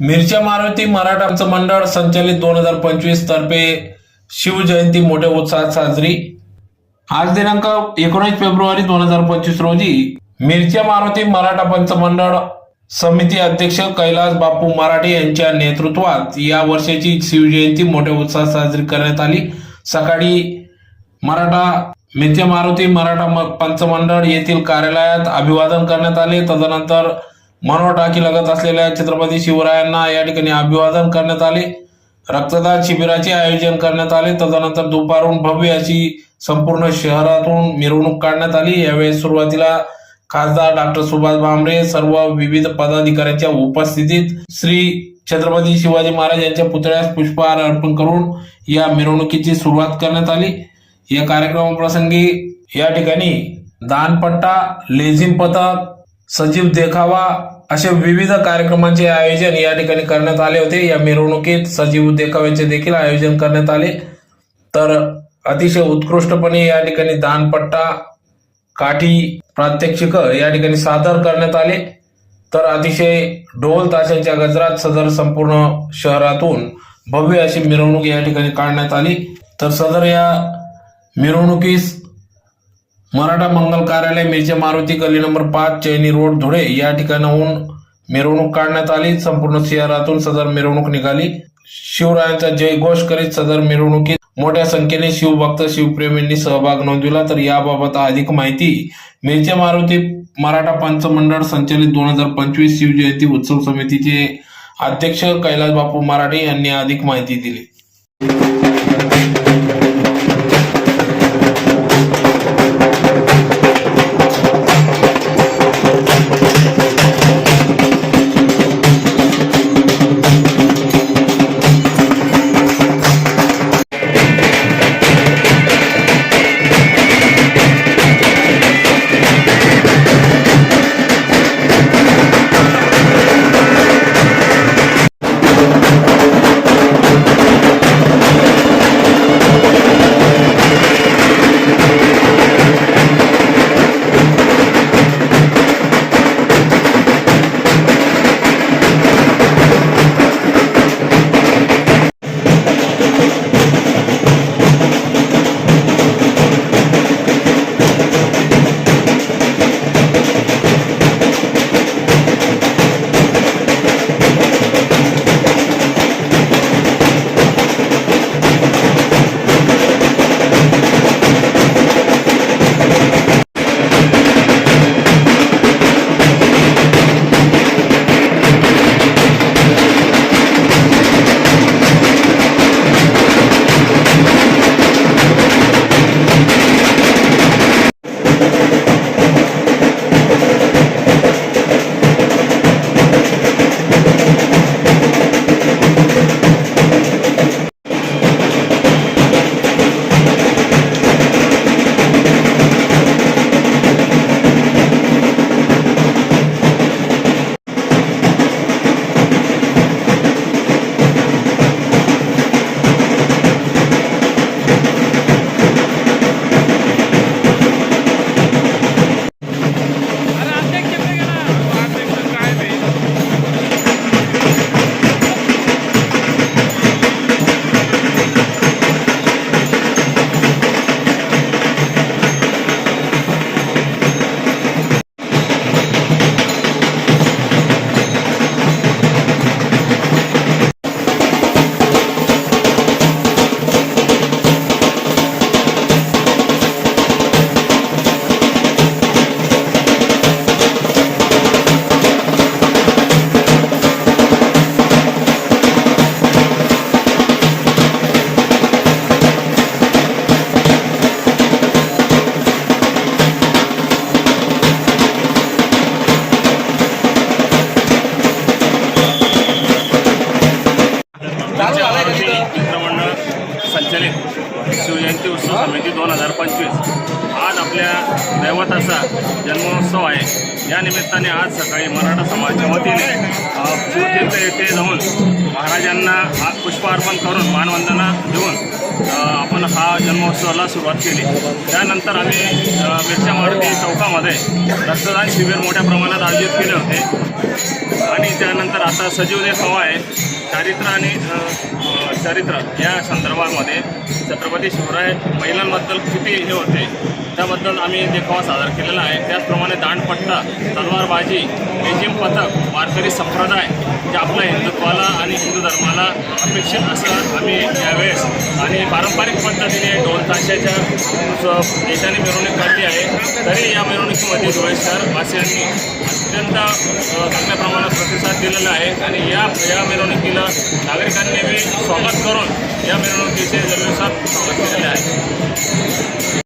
मिरच्या मारुती मराठांचं मंडळ संचालित दोन हजार पंचवीस तर्फे शिवजयंती मोठ्या उत्साहात साजरी. आज दिनांक एकोणीस फेब्रुवारी दोन हजार पंचवीस रोजी मिरच्या मारुती मराठा पंच मंडळ समिती अध्यक्ष कैलास बापू मराठे यांच्या नेतृत्वात या वर्षाची शिवजयंती मोठ्या उत्साहात साजरी करण्यात आली. सकाळी मराठा मिरच्या मारुती मराठा म- पंचमंडळ येथील कार्यालयात अभिवादन करण्यात आले. तदनंतर मनोहर टाकी लगत असलेल्या छत्रपती शिवरायांना या ठिकाणी अभिवादन करण्यात आले. रक्तदान शिबिराचे आयोजन करण्यात आले. तदनंतर दुपारून भव्य अशी संपूर्ण शहरातून मिरवणूक काढण्यात आली. यावेळी सुरुवातीला खासदार डॉक्टर सुभाष भामरे सर्व विविध पदाधिकाऱ्यांच्या उपस्थितीत श्री छत्रपती शिवाजी महाराज यांच्या पुतळ्यास पुष्पहार अर्पण करून या मिरवणुकीची सुरुवात करण्यात आली. या कार्यक्रमाप्रसंगी या ठिकाणी दानपट्टा लेझिम पथक सजीव देखावा असे विविध कार्यक्रमांचे आयोजन या ठिकाणी करण्यात आले होते. या मिरवणुकीत सजीव देखाव्याचे देखील आयोजन करण्यात आले. तर अतिशय उत्कृष्टपणे या ठिकाणी दानपट्टा काठी प्रात्यक्षिक या ठिकाणी सादर करण्यात आले. तर अतिशय ढोल ताशांच्या गजरात सदर संपूर्ण शहरातून भव्य अशी मिरवणूक या ठिकाणी काढण्यात आली. तर सदर या मिरवणुकीस मराठा मंगल कार्यालय मिरच्या मारुती गल्ली नंबर पाच चैनी रोड धुळे. या ठिकाणाहून मिरवणूक काढण्यात आली. संपूर्ण शहरातून सदर मिरवणूक निघाली. शिवरायांचा जयघोष करीत सदर मिरवणुकीत मोठ्या संख्येने शिवभक्त शिवप्रेमींनी सहभाग नोंदविला. तर याबाबत अधिक माहिती मिरच्या मारुती मराठा पंच मंडळ संचलित दोन हजार पंचवीस शिवजयंती उत्सव समितीचे अध्यक्ष कैलास बापू मराठे यांनी अधिक माहिती दिली. शिवजयंती उत्सव समिती दोन हजार पंचवीस. आज आपल्या दैवताचा जन्मोत्सव आहे. या निमित्ताने आज सकाळी मराठा समाजाच्या वतीने शिवतीर्थ येथे जाऊन महाराजांना हा पुष्पार्पण करून मानवंदना देऊन आपण हा जन्मोत्सवाला सुरुवात केली. त्यानंतर आम्ही मिरच्या मारुती चौकामध्ये रक्तदान शिबिर मोठ्या प्रमाणात आयोजित केले होते. आणि त्यानंतर आता सजीव जे हवा आहे. चारित्र आणि चरित्र या संदर्भामध्ये छत्रपती शिवराय महिलांबद्दल किती हे होते त्याबद्दल आम्ही देखावा सादर केलेला आहे त्याचप्रमाणे दांडपट्टा तलवारबाजी रेजिम पथक वारकरी संप्रदाय जे आपल्या हिंदुत्वाला आणि हिंदू धर्माला अपेक्षित असं आम्ही यावेळेस आणि पारंपरिक पद्धतीने ढोल ताशाच्या देशाने मिरवणूक काढली आहे. तरी या मिरवणुकीमध्ये धुळे शहरवासियांनी अत्यंत अ, आहे. आणि या या मिरवणुकीला नागरिकांनी बी स्वागत करून या मिरवणुकीचे जल्लोषात स्वागत केलेले आहे.